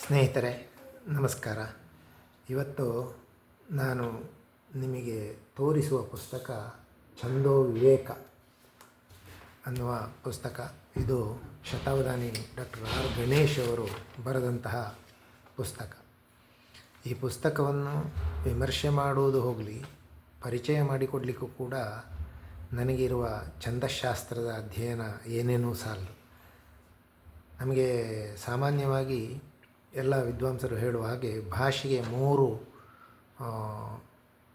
ಸ್ನೇಹಿತರೆ, ನಮಸ್ಕಾರ. ಇವತ್ತು ನಾನು ನಿಮಗೆ ತೋರಿಸುವ ಪುಸ್ತಕ ಛಂದೋ ವಿವೇಕ ಅನ್ನುವ ಪುಸ್ತಕ. ಇದು ಶತಾವಧಾನಿ ಡಾಕ್ಟರ್ ಆರ್ ಗಣೇಶ್ ಅವರು ಬರೆದಂತಹ ಪುಸ್ತಕ. ಈ ಪುಸ್ತಕವನ್ನು ವಿಮರ್ಶೆ ಮಾಡುವುದು ಹೋಗಲಿ, ಪರಿಚಯ ಮಾಡಿಕೊಡಲಿಕ್ಕೂ ಕೂಡ ನನಗಿರುವ ಛಂದಶಾಸ್ತ್ರದ ಅಧ್ಯಯನ ಏನೇನೂ ಸಾಲದು. ನಮಗೆ ಸಾಮಾನ್ಯವಾಗಿ ಎಲ್ಲ ವಿದ್ವಾಂಸರು ಹೇಳುವ ಹಾಗೆ ಭಾಷೆಗೆ ಮೂರು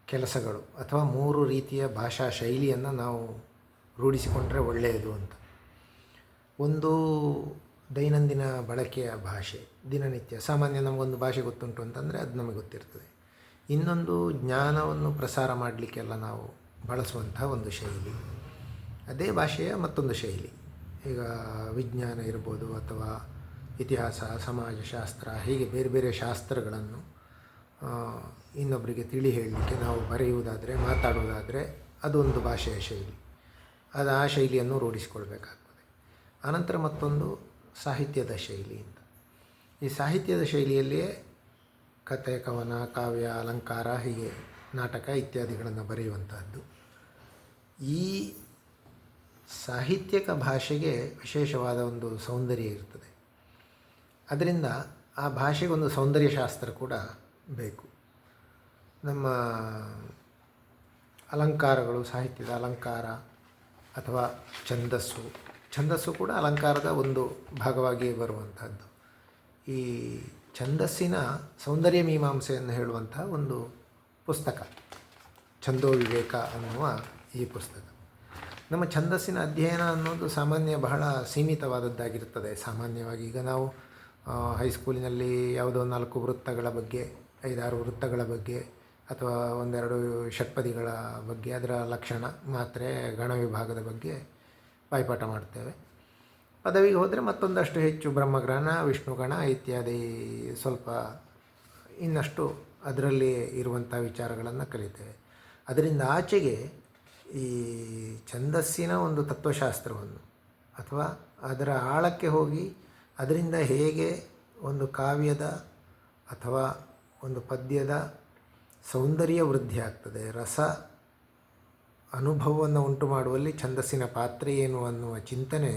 ಕೆಲಸಗಳು ಅಥವಾ ಮೂರು ರೀತಿಯ ಭಾಷಾ ಶೈಲಿಯನ್ನು ನಾವು ರೂಢಿಸಿಕೊಂಡ್ರೆ ಒಳ್ಳೆಯದು ಅಂತ. ಒಂದು ದೈನಂದಿನ ಬಳಕೆಯ ಭಾಷೆ, ದಿನನಿತ್ಯ. ಸಾಮಾನ್ಯ ನಮಗೊಂದು ಭಾಷೆ ಗೊತ್ತುಂಟು ಅಂತಂದರೆ ಅದು ನಮಗೆ ಗೊತ್ತಿರ್ತದೆ. ಇನ್ನೊಂದು ಜ್ಞಾನವನ್ನು ಪ್ರಸಾರ ಮಾಡಲಿಕ್ಕೆಲ್ಲ ನಾವು ಬಳಸುವಂತಹ ಒಂದು ಶೈಲಿ. ಅದೇ ಭಾಷೆಯ ಮತ್ತೊಂದು ಶೈಲಿ. ಈಗ ವಿಜ್ಞಾನ ಇರ್ಬೋದು ಅಥವಾ ಇತಿಹಾಸ, ಸಮಾಜಶಾಸ್ತ್ರ, ಹೀಗೆ ಬೇರೆ ಬೇರೆ ಶಾಸ್ತ್ರಗಳನ್ನು ಇನ್ನೊಬ್ಬರಿಗೆ ತಿಳಿ ಹೇಳಲಿಕ್ಕೆ ನಾವು ಬರೆಯುವುದಾದರೆ, ಮಾತಾಡುವುದಾದರೆ ಅದೊಂದು ಭಾಷೆಯ ಶೈಲಿ. ಅದು ಆ ಶೈಲಿಯನ್ನು ರೂಢಿಸಿಕೊಳ್ಬೇಕಾಗ್ತದೆ. ಆನಂತರ ಮತ್ತೊಂದು ಸಾಹಿತ್ಯದ ಶೈಲಿ ಅಂತ. ಈ ಸಾಹಿತ್ಯದ ಶೈಲಿಯಲ್ಲಿಯೇ ಕತೆ ಕವನ, ಕಾವ್ಯ, ಅಲಂಕಾರ, ಹೀಗೆ ನಾಟಕ ಇತ್ಯಾದಿಗಳನ್ನು ಬರೆಯುವಂತಹದ್ದು. ಈ ಸಾಹಿತ್ಯಕ ಭಾಷೆಗೆ ವಿಶೇಷವಾದ ಒಂದು ಸೌಂದರ್ಯ ಇರ್ತದೆ. ಅದರಿಂದ ಆ ಭಾಷೆಗೊಂದು ಸೌಂದರ್ಯ ಶಾಸ್ತ್ರ ಕೂಡ ಬೇಕು. ನಮ್ಮ ಅಲಂಕಾರಗಳು, ಸಾಹಿತ್ಯದ ಅಲಂಕಾರ ಅಥವಾ ಛಂದಸ್ಸು ಛಂದಸ್ಸು ಕೂಡ ಅಲಂಕಾರದ ಒಂದು ಭಾಗವಾಗಿ ಬರುವಂಥದ್ದು ಈ ಛಂದಸ್ಸಿನ ಸೌಂದರ್ಯ ಮೀಮಾಂಸೆಯನ್ನು ಹೇಳುವಂತಹ ಒಂದು ಪುಸ್ತಕ, ಛಂದೋ ವಿವೇಕ ಅನ್ನುವ ಈ ಪುಸ್ತಕ. ನಮ್ಮ ಛಂದಸ್ಸಿನ ಅಧ್ಯಯನ ಅನ್ನೋದು ಸಾಮಾನ್ಯ ಬಹಳ ಸೀಮಿತವಾದದ್ದಾಗಿರುತ್ತದೆ. ಸಾಮಾನ್ಯವಾಗಿ ಈಗ ನಾವು ಹೈಸ್ಕೂಲಿನಲ್ಲಿ ಯಾವುದೋ ನಾಲ್ಕು ವೃತ್ತಗಳ ಬಗ್ಗೆ, ಐದಾರು ವೃತ್ತಗಳ ಬಗ್ಗೆ ಅಥವಾ ಒಂದೆರಡು ಷಟ್ಪದಿಗಳ ಬಗ್ಗೆ, ಅದರ ಲಕ್ಷಣ ಮಾತ್ರೆ ಗಣ ವಿಭಾಗದ ಬಗ್ಗೆ ಬಾಯ್ಪಾಠ ಮಾಡ್ತೇವೆ. ಪದವಿಗೆ ಹೋದರೆ ಮತ್ತೊಂದಷ್ಟು ಹೆಚ್ಚು ಬ್ರಹ್ಮಗ್ರಹಣ, ವಿಷ್ಣುಗಣ ಇತ್ಯಾದಿ ಸ್ವಲ್ಪ ಇನ್ನಷ್ಟು ಅದರಲ್ಲಿ ಇರುವಂಥ ವಿಚಾರಗಳನ್ನು ಕಲಿತೇವೆ. ಅದರಿಂದ ಆಚೆಗೆ ಈ ಛಂದಸ್ಸಿನ ಒಂದು ತತ್ವಶಾಸ್ತ್ರವನ್ನು ಅಥವಾ ಅದರ ಆಳಕ್ಕೆ ಹೋಗಿ ಅದರಿಂದ ಹೇಗೆ ಒಂದು ಕಾವ್ಯದ ಅಥವಾ ಒಂದು ಪದ್ಯದ ಸೌಂದರ್ಯ ವೃದ್ಧಿ ಆಗ್ತದೆ, ರಸ ಅನುಭವವನ್ನು ಉಂಟು ಮಾಡುವಲ್ಲಿ ಛಂದಸ್ಸಿನ ಪಾತ್ರ ಏನು ಅನ್ನುವ ಚಿಂತನೆ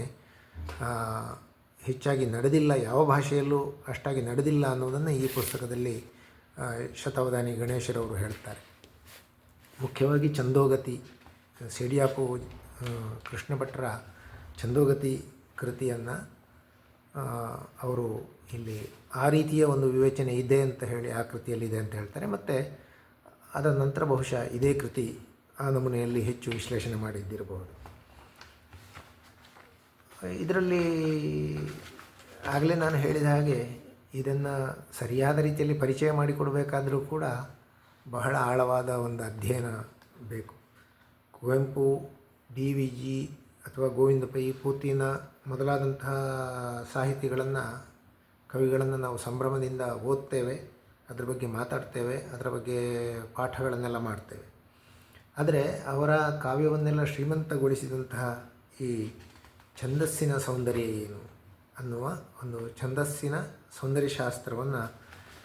ಹೆಚ್ಚಾಗಿ ನಡೆದಿಲ್ಲ, ಯಾವ ಭಾಷೆಯಲ್ಲೂ ಅಷ್ಟಾಗಿ ನಡೆದಿಲ್ಲ ಅನ್ನೋದನ್ನು ಈ ಪುಸ್ತಕದಲ್ಲಿ ಶತಾವಧಾನಿ ಗಣೇಶರವರು ಹೇಳ್ತಾರೆ. ಮುಖ್ಯವಾಗಿ ಛಂದೋಗತಿ, ಸಿಡಿಯಾಪು ಕೃಷ್ಣಭಟ್ರ ಕೃಷ್ಣ ಭಟ್ರ ಛಂದೋಗತಿ ಕೃತಿಯನ್ನು ಅವರು ಇಲ್ಲಿ ಆ ರೀತಿಯ ಒಂದು ವಿವೇಚನೆ ಇದೆ ಅಂತ ಹೇಳಿ ಆ ಕೃತಿಯಲ್ಲಿದೆ ಅಂತ ಹೇಳ್ತಾರೆ. ಮತ್ತು ಅದರ ನಂತರ ಬಹುಶಃ ಇದೇ ಕೃತಿ ಆ ನಮೂನೆಯಲ್ಲಿ ಹೆಚ್ಚು ವಿಶ್ಲೇಷಣೆ ಮಾಡಿದ್ದಿರಬಹುದು. ಇದರಲ್ಲಿ ಆಗಲೇ ನಾನು ಹೇಳಿದ ಹಾಗೆ ಇದನ್ನು ಸರಿಯಾದ ರೀತಿಯಲ್ಲಿ ಪರಿಚಯ ಮಾಡಿಕೊಡಬೇಕಾದರೂ ಕೂಡ ಬಹಳ ಆಳವಾದ ಒಂದು ಅಧ್ಯಯನ ಬೇಕು. ಕುವೆಂಪು, ಡಿ ವಿ ಜಿ ಅಥವಾ ಗೋವಿಂದ ಪೈ ಪೂತಿನ ಮೊದಲಾದಂತಹ ಸಾಹಿತಿಗಳನ್ನು, ಕವಿಗಳನ್ನು ನಾವು ಸಂಭ್ರಮದಿಂದ ಓದ್ತೇವೆ, ಅದ್ರ ಬಗ್ಗೆ ಮಾತಾಡ್ತೇವೆ, ಅದರ ಬಗ್ಗೆ ಪಾಠಗಳನ್ನೆಲ್ಲ ಮಾಡ್ತೇವೆ. ಆದರೆ ಅವರ ಕಾವ್ಯವನ್ನೆಲ್ಲ ಶ್ರೀಮಂತಗೊಳಿಸಿದಂತಹ ಈ ಛಂದಸ್ಸಿನ ಸೌಂದರ್ಯ ಏನು ಅನ್ನುವ ಒಂದು ಛಂದಸ್ಸಿನ ಸೌಂದರ್ಯಶಾಸ್ತ್ರವನ್ನು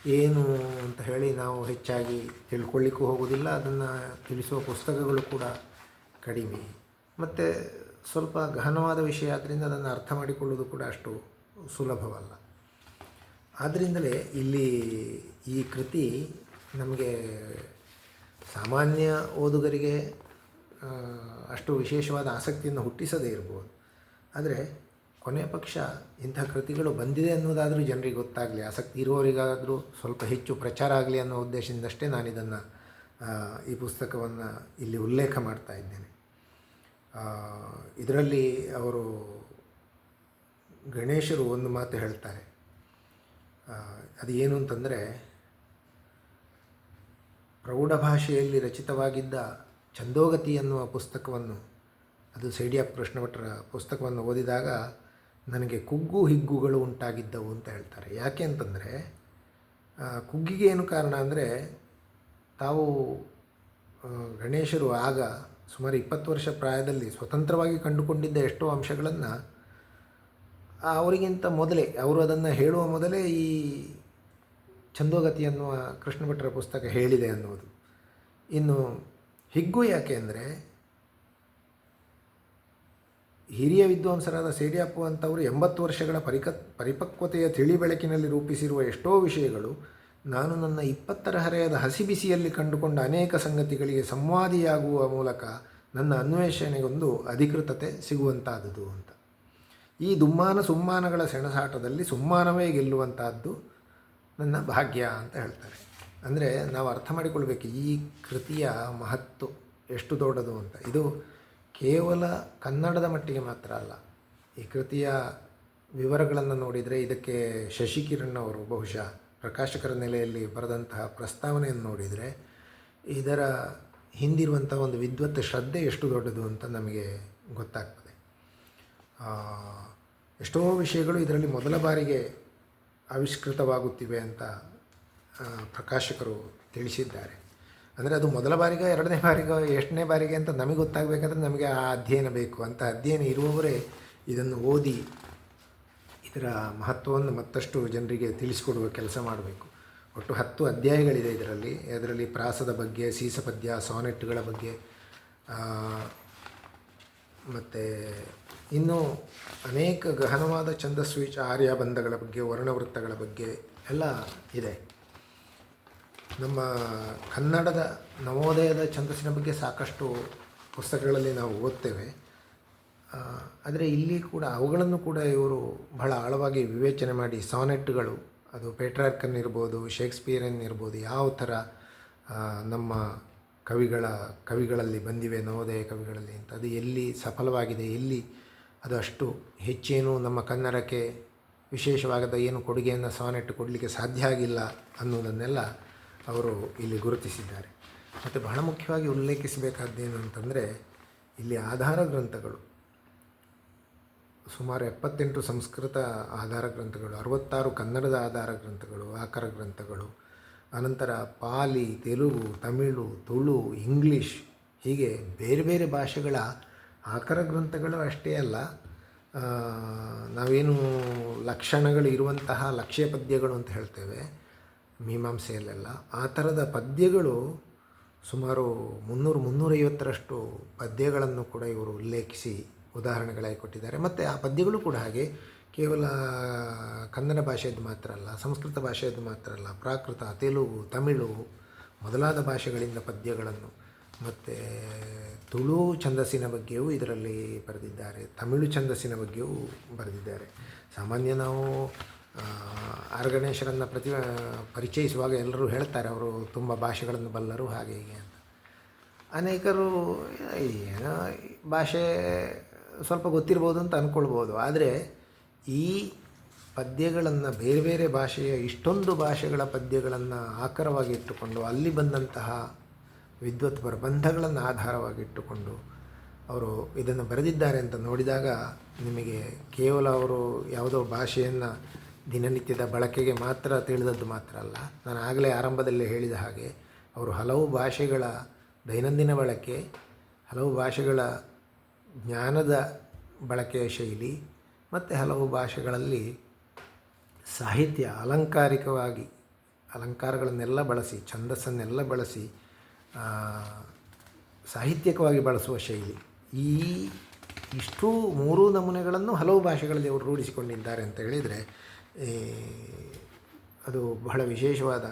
ಏನು ಅಂತ ಹೇಳಿ ನಾವು ಹೆಚ್ಚಾಗಿ ತಿಳ್ಕೊಳ್ಳಿಕ್ಕೂ ಹೋಗೋದಿಲ್ಲ, ಅದನ್ನು ತಿಳಿಸುವ ಪುಸ್ತಕಗಳು ಕೂಡ ಕಡಿಮೆ. ಮತ್ತು ಸ್ವಲ್ಪ ಗಹನವಾದ ವಿಷಯ ಆದ್ದರಿಂದ ಅದನ್ನು ಅರ್ಥ ಮಾಡಿಕೊಳ್ಳುವುದು ಕೂಡ ಅಷ್ಟು ಸುಲಭವಲ್ಲ. ಆದ್ದರಿಂದಲೇ ಇಲ್ಲಿ ಈ ಕೃತಿ ನಮಗೆ ಸಾಮಾನ್ಯ ಓದುಗರಿಗೆ ಅಷ್ಟು ವಿಶೇಷವಾದ ಆಸಕ್ತಿಯನ್ನು ಹುಟ್ಟಿಸದೇ ಇರ್ಬೋದು. ಆದರೆ ಕೊನೆಯ ಪಕ್ಷ ಇಂಥ ಕೃತಿಗಳು ಬಂದಿದೆ ಅನ್ನೋದಾದರೂ ಜನರಿಗೆ ಗೊತ್ತಾಗಲಿ, ಆಸಕ್ತಿ ಇರುವವರಿಗಾದರೂ ಸ್ವಲ್ಪ ಹೆಚ್ಚು ಪ್ರಚಾರ ಆಗಲಿ ಅನ್ನೋ ಉದ್ದೇಶದಿಂದಷ್ಟೇ ನಾನು ಇದನ್ನು ಈ ಪುಸ್ತಕವನ್ನು ಇಲ್ಲಿ ಉಲ್ಲೇಖ ಮಾಡ್ತಾ ಇದ್ದೇನೆ. ಇದರಲ್ಲಿ ಅವರು ಗಣೇಶರು ಒಂದು ಮಾತು ಹೇಳ್ತಾರೆ. ಅದು ಏನು ಅಂತಂದರೆ, ಪ್ರೌಢ ಭಾಷೆಯಲ್ಲಿ ರಚಿತವಾಗಿದ್ದ ಛಂದೋಗತಿ ಎನ್ನುವ ಪುಸ್ತಕವನ್ನು, ಅದು ಸೈಡಿಯಾಪ್ ಕೃಷ್ಣಭಟ್ರ ಪುಸ್ತಕವನ್ನು ಓದಿದಾಗ ನನಗೆ ಕುಗ್ಗು ಹಿಗ್ಗುಗಳು ಉಂಟಾಗಿದ್ದವು ಅಂತ ಹೇಳ್ತಾರೆ. ಯಾಕೆ ಅಂತಂದರೆ ಕುಗ್ಗಿಗೆ ಏನು ಕಾರಣ ಅಂದರೆ, ತಾವು ಗಣೇಶರು ಆಗ ಸುಮಾರು ಇಪ್ಪತ್ತು ವರ್ಷ ಪ್ರಾಯದಲ್ಲಿ ಸ್ವತಂತ್ರವಾಗಿ ಕಂಡುಕೊಂಡಿದ್ದ ಎಷ್ಟೋ ಅಂಶಗಳನ್ನು ಅವರಿಗಿಂತ ಮೊದಲೇ, ಅವರು ಅದನ್ನು ಹೇಳುವ ಮೊದಲೇ ಈ ಛಂದೋಗತಿ ಅನ್ನುವ ಕೃಷ್ಣಭಟ್ಟರ ಪುಸ್ತಕ ಹೇಳಿದೆ ಅನ್ನುವುದು. ಇನ್ನು ಹಿಗ್ಗು ಯಾಕೆ ಅಂದರೆ, ಹಿರಿಯ ವಿದ್ವಾಂಸರಾದ ಸೇರಿಯಪ್ಪು ಅಂತವರು ಎಂಬತ್ತು ವರ್ಷಗಳ ಪರಿಕ, ಪರಿಪಕ್ವತೆಯ ತಿಳಿ ಬೆಳಕಿನಲ್ಲಿ ರೂಪಿಸಿರುವ ಎಷ್ಟೋ ವಿಷಯಗಳು ನಾನು ನನ್ನ ಇಪ್ಪತ್ತರ ಹರೆಯದ ಹಸಿಬಿಸಿಯಲ್ಲಿ ಕಂಡುಕೊಂಡ ಅನೇಕ ಸಂಗತಿಗಳಿಗೆ ಸಂವಾದಿಯಾಗುವ ಮೂಲಕ ನನ್ನ ಅನ್ವೇಷಣೆಗೊಂದು ಅಧಿಕೃತತೆ ಸಿಗುವಂತಾದುದು ಅಂತ. ಈ ದುಮ್ಮಾನ ಸುಮ್ಮಾನಗಳ ಸೆಣಸಾಟದಲ್ಲಿ ಸುಮ್ಮಾನವೇ ಗೆಲ್ಲುವಂತಹದ್ದು ನನ್ನ ಭಾಗ್ಯ ಅಂತ ಹೇಳ್ತಾರೆ. ಅಂದರೆ ನಾವು ಅರ್ಥ ಮಾಡಿಕೊಳ್ಬೇಕು ಈ ಕೃತಿಯ ಮಹತ್ತು ಎಷ್ಟು ದೊಡ್ಡದು ಅಂತ. ಇದು ಕೇವಲ ಕನ್ನಡದ ಮಟ್ಟಿಗೆ ಮಾತ್ರ ಅಲ್ಲ. ಈ ಕೃತಿಯ ವಿವರಗಳನ್ನು ನೋಡಿದರೆ ಇದಕ್ಕೆ ಶಶಿಕಿರಣ್ ಅವರು ಬಹುಶಃ ಪ್ರಕಾಶಕರ ನೆಲೆಯಲ್ಲಿ ಬರೆದಂತಹ ಪ್ರಸ್ತಾವನೆಯನ್ನು ನೋಡಿದರೆ ಇದರ ಹಿಂದಿರುವಂಥ ಒಂದು ವಿದ್ವತ್ತ ಶ್ರದ್ಧೆ ಎಷ್ಟು ದೊಡ್ಡದು ಅಂತ ನಮಗೆ ಗೊತ್ತಾಗ್ತದೆ. ಎಷ್ಟೋ ವಿಷಯಗಳು ಇದರಲ್ಲಿ ಮೊದಲ ಬಾರಿಗೆ ಆವಿಷ್ಕೃತವಾಗುತ್ತಿವೆ ಅಂತ ಪ್ರಕಾಶಕರು ತಿಳಿಸಿದ್ದಾರೆ. ಅಂದರೆ ಅದು ಮೊದಲ ಬಾರಿಗೆ, ಎರಡನೇ ಬಾರಿಗೆ, ಎಷ್ಟನೇ ಬಾರಿಗೆ ಅಂತ ನಮಗೆ ಗೊತ್ತಾಗಬೇಕಂದ್ರೆ ನಮಗೆ ಆ ಅಧ್ಯಯನ ಬೇಕು. ಅಂತ ಅಧ್ಯಯನ ಇರುವವರೇ ಇದನ್ನು ಓದಿ ಇದರ ಮಹತ್ವವನ್ನು ಮತ್ತಷ್ಟು ಜನರಿಗೆ ತಿಳಿಸಿಕೊಡುವ ಕೆಲಸ ಮಾಡಬೇಕು. ಒಟ್ಟು ಹತ್ತು ಅಧ್ಯಾಯಗಳಿದೆ ಇದರಲ್ಲಿ. ಅದರಲ್ಲಿ ಪ್ರಾಸದ ಬಗ್ಗೆ ಸೀಸಪದ್ಯ ಸಾನೆಟ್ಗಳ ಬಗ್ಗೆ ಮತ್ತು ಇನ್ನೂ ಅನೇಕ ಗಹನವಾದ ಛಂದಸ್ವಿಚ ಆರ್ಯಬಂಧಗಳ ಬಗ್ಗೆ, ವರ್ಣವೃತ್ತಗಳ ಬಗ್ಗೆ ಎಲ್ಲ ಇದೆ. ನಮ್ಮ ಕನ್ನಡದ ನವೋದಯದ ಛಂದಸ್ಸಿನ ಬಗ್ಗೆ ಸಾಕಷ್ಟು ಪುಸ್ತಕಗಳಲ್ಲಿ ನಾವು ಓದ್ತೇವೆ. ಆದರೆ ಇಲ್ಲಿ ಕೂಡ ಅವುಗಳನ್ನು ಕೂಡ ಇವರು ಬಹಳ ಆಳವಾಗಿ ವಿವೇಚನೆ ಮಾಡಿ ಸಾನೆಟ್ಗಳು, ಅದು ಪೇಟ್ರಾರ್ಕನ್ ಇರ್ಬೋದು ಶೇಕ್ಸ್ಪಿಯರನ್ ಇರ್ಬೋದು, ಯಾವ ಥರ ನಮ್ಮ ಕವಿಗಳ, ಕವಿಗಳಲ್ಲಿ ಬಂದಿವೆ, ನವೋದಯ ಕವಿಗಳಲ್ಲಿ ಅಂತ, ಅದು ಎಲ್ಲಿ ಸಫಲವಾಗಿದೆ, ಎಲ್ಲಿ ಅದು ಅಷ್ಟು ಹೆಚ್ಚೇನು ನಮ್ಮ ಕನ್ನಡಕ್ಕೆ ವಿಶೇಷವಾಗದ ಏನು ಕೊಡುಗೆಯನ್ನು ಸಾನೆಟ್ ಕೊಡಲಿಕ್ಕೆ ಸಾಧ್ಯ ಆಗಿಲ್ಲ ಅನ್ನೋದನ್ನೆಲ್ಲ ಅವರು ಇಲ್ಲಿ ಗುರುತಿಸಿದ್ದಾರೆ. ಮತ್ತು ಬಹಳ ಮುಖ್ಯವಾಗಿ ಉಲ್ಲೇಖಿಸಬೇಕಾದ್ದೇನು ಅಂತಂದರೆ, ಇಲ್ಲಿ ಆಧಾರ ಗ್ರಂಥಗಳು ಸುಮಾರು ಎಪ್ಪತ್ತೆಂಟು ಸಂಸ್ಕೃತ ಆಧಾರ ಗ್ರಂಥಗಳು, ಅರವತ್ತಾರು ಕನ್ನಡದ ಆಧಾರ ಗ್ರಂಥಗಳು, ಆಕರ ಗ್ರಂಥಗಳು, ಅನಂತರ ಪಾಲಿ, ತೆಲುಗು, ತಮಿಳು, ತುಳು, ಇಂಗ್ಲೀಷ್, ಹೀಗೆ ಬೇರೆ ಬೇರೆ ಭಾಷೆಗಳ ಆಕರ ಗ್ರಂಥಗಳು ಅಷ್ಟೇ ಅಲ್ಲ. ನಾವೇನು ಲಕ್ಷಣಗಳು ಇರುವಂತಹ ಲಕ್ಷ್ಯ ಪದ್ಯಗಳು ಅಂತ ಹೇಳ್ತೇವೆ, ಮೀಮಾಂಸೆಯಲ್ಲೆಲ್ಲ. ಆ ಥರದ ಪದ್ಯಗಳು ಸುಮಾರು ಮುನ್ನೂರು ಮುನ್ನೂರೈವತ್ತರಷ್ಟು ಪದ್ಯಗಳನ್ನು ಕೂಡ ಇವರು ಉಲ್ಲೇಖಿಸಿ ಉದಾಹರಣೆಗಳಾಗಿ ಕೊಟ್ಟಿದ್ದಾರೆ. ಮತ್ತು ಆ ಪದ್ಯಗಳು ಕೂಡ ಹಾಗೆ ಕೇವಲ ಕನ್ನಡ ಭಾಷೆಯದ್ದು ಮಾತ್ರ ಅಲ್ಲ, ಸಂಸ್ಕೃತ ಭಾಷೆಯದ್ದು ಮಾತ್ರ ಅಲ್ಲ, ಪ್ರಾಕೃತ, ತೆಲುಗು, ತಮಿಳು ಮೊದಲಾದ ಭಾಷೆಗಳಿಂದ ಪದ್ಯಗಳನ್ನು ಮತ್ತು ತುಳು ಛಂದಸ್ಸಿನ ಬಗ್ಗೆಯೂ ಇದರಲ್ಲಿ ಬರೆದಿದ್ದಾರೆ, ತಮಿಳು ಛಂದಸ್ಸಿನ ಬಗ್ಗೆಯೂ ಬರೆದಿದ್ದಾರೆ. ಸಾಮಾನ್ಯ ನಾವು ಆರ್ ಗಣೇಶರನ್ನು ಪ್ರತಿ, ಪರಿಚಯಿಸುವಾಗ ಎಲ್ಲರೂ ಹೇಳ್ತಾರೆ, ಅವರು ತುಂಬ ಭಾಷೆಗಳನ್ನು ಬಲ್ಲರು ಹಾಗೆ ಹೀಗೆ ಅಂತ. ಅನೇಕರು ಏನೋ ಭಾಷೆ ಸ್ವಲ್ಪ ಗೊತ್ತಿರ್ಬೋದು ಅಂತ ಅಂದ್ಕೊಳ್ಬೋದು ಆದರೆ ಈ ಪದ್ಯಗಳನ್ನು ಬೇರೆ ಬೇರೆ ಭಾಷೆಯ ಇಷ್ಟೊಂದು ಭಾಷೆಗಳ ಪದ್ಯಗಳನ್ನು ಆಕರವಾಗಿ ಇಟ್ಟುಕೊಂಡು, ಅಲ್ಲಿ ಬಂದಂತಹ ವಿದ್ವತ್ ಪ್ರಬಂಧಗಳನ್ನು ಆಧಾರವಾಗಿ ಇಟ್ಟುಕೊಂಡು ಅವರು ಇದನ್ನು ಬರೆದಿದ್ದಾರೆ ಅಂತ ನೋಡಿದಾಗ ನಿಮಗೆ ಕೇವಲ ಅವರು ಯಾವುದೋ ಭಾಷೆಯನ್ನು ದಿನನಿತ್ಯದ ಬಳಕೆಗೆ ಮಾತ್ರ ತಿಳಿದದ್ದು ಮಾತ್ರ ಅಲ್ಲ. ನಾನು ಆಗಲೇ ಆರಂಭದಲ್ಲಿ ಹೇಳಿದ ಹಾಗೆ, ಅವರು ಹಲವು ಭಾಷೆಗಳ ದೈನಂದಿನ ಬಳಕೆ, ಹಲವು ಭಾಷೆಗಳ ಜ್ಞಾನದ ಬಳಕೆಯ ಶೈಲಿ ಮತ್ತು ಹಲವು ಭಾಷೆಗಳಲ್ಲಿ ಸಾಹಿತ್ಯ ಅಲಂಕಾರಿಕವಾಗಿ ಅಲಂಕಾರಗಳನ್ನೆಲ್ಲ ಬಳಸಿ, ಛಂದಸ್ಸನ್ನೆಲ್ಲ ಬಳಸಿ ಸಾಹಿತ್ಯಕವಾಗಿ ಬಳಸುವ ಶೈಲಿ. ಈ ಇಷ್ಟು ಮೂರೂ ನಮೂನೆಗಳನ್ನು ಹಲವು ಭಾಷೆಗಳಲ್ಲಿ ಅವರು ರೂಢಿಸಿಕೊಂಡಿದ್ದಾರೆ ಅಂತ ಹೇಳಿದರೆ ಅದು ಬಹಳ ವಿಶೇಷವಾದ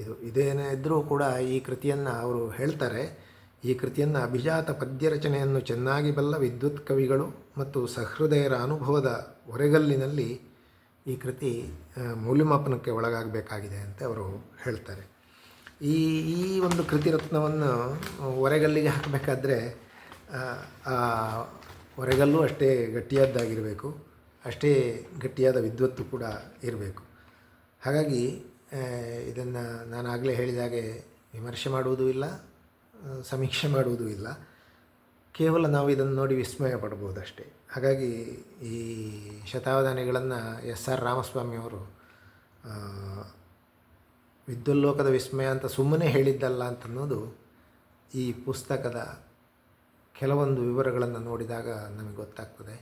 ಇದು. ಇದೇನೇ ಇದ್ದರೂ ಕೂಡ ಈ ಕೃತಿಯನ್ನು ಅವರು ಹೇಳ್ತಾರೆ. ಈ ಕೃತಿಯನ್ನು ಅಭಿಜಾತ ಪದ್ಯ ರಚನೆಯನ್ನು ಚೆನ್ನಾಗಿ ಬಲ್ಲ ವಿದ್ಯುತ್ ಕವಿಗಳು ಮತ್ತು ಸಹೃದಯರ ಅನುಭವದ ಹೊರೆಗಲ್ಲಿನಲ್ಲಿ ಈ ಕೃತಿ ಮೌಲ್ಯಮಾಪನಕ್ಕೆ ಒಳಗಾಗಬೇಕಾಗಿದೆ ಅಂತ ಅವರು ಹೇಳ್ತಾರೆ. ಈ ಈ ಒಂದು ಕೃತಿ ರತ್ನವನ್ನು ಹೊರೆಗಲ್ಲಿಗೆ ಹಾಕಬೇಕಾದ್ರೆ, ಆ ಹೊರೆಗಲ್ಲು ಅಷ್ಟೇ ಗಟ್ಟಿಯಾದ್ದಾಗಿರಬೇಕು, ಅಷ್ಟೇ ಗಟ್ಟಿಯಾದ ವಿದ್ವತ್ತು ಕೂಡ ಇರಬೇಕು. ಹಾಗಾಗಿ ಇದನ್ನು ನಾನು ಆಗಲೇ ಹೇಳಿದಾಗೆ ವಿಮರ್ಶೆ ಮಾಡುವುದೂ ಇಲ್ಲ ಸಮೀಕ್ಷೆ ಮಾಡುವುದೂ ಇಲ್ಲ. ಕೇವಲ ನಾವು ಇದನ್ನು ನೋಡಿ ವಿಸ್ಮಯ ಪಡ್ಬೋದಷ್ಟೇ ಹಾಗಾಗಿ ಈ ಶತಾವಧಾನಿಗಳನ್ನು ಎಸ್ ಆರ್ ರಾಮಸ್ವಾಮಿಯವರು ವಿದ್ಯುಲ್ಲೋಕದ ವಿಸ್ಮಯ ಅಂತ ಸುಮ್ಮನೆ ಹೇಳಿದ್ದಲ್ಲ ಅಂತನ್ನೋದು ಈ ಪುಸ್ತಕದ ಕೆಲವೊಂದು ವಿವರಗಳನ್ನು ನೋಡಿದಾಗ ನಮಗೆ ಗೊತ್ತಾಗ್ತದೆ.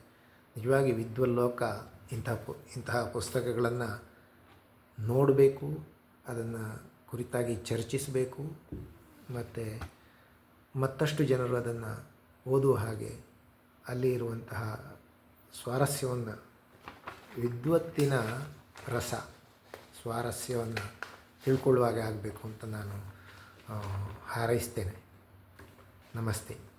ನಿಜವಾಗಿ ವಿದ್ವಲ್ಲೋಕ ಇಂತಹ ಪು, ಇಂತಹ ಪುಸ್ತಕಗಳನ್ನು ನೋಡಬೇಕು, ಅದನ್ನು ಕುರಿತಾಗಿ ಚರ್ಚಿಸಬೇಕು, ಮತ್ತು ಮತ್ತಷ್ಟು ಜನರು ಅದನ್ನು ಓದುವ ಹಾಗೆ ಅಲ್ಲಿ ಇರುವಂತಹ ಸ್ವಾರಸ್ಯವನ್ನು, ವಿದ್ವತ್ತಿನ ರಸ ಸ್ವಾರಸ್ಯವನ್ನು ತಿಳ್ಕೊಳ್ಳುವಾಗೆ ಆಗಬೇಕು ಅಂತ ನಾನು ಹಾರೈಸ್ತೇನೆ. ನಮಸ್ತೆ.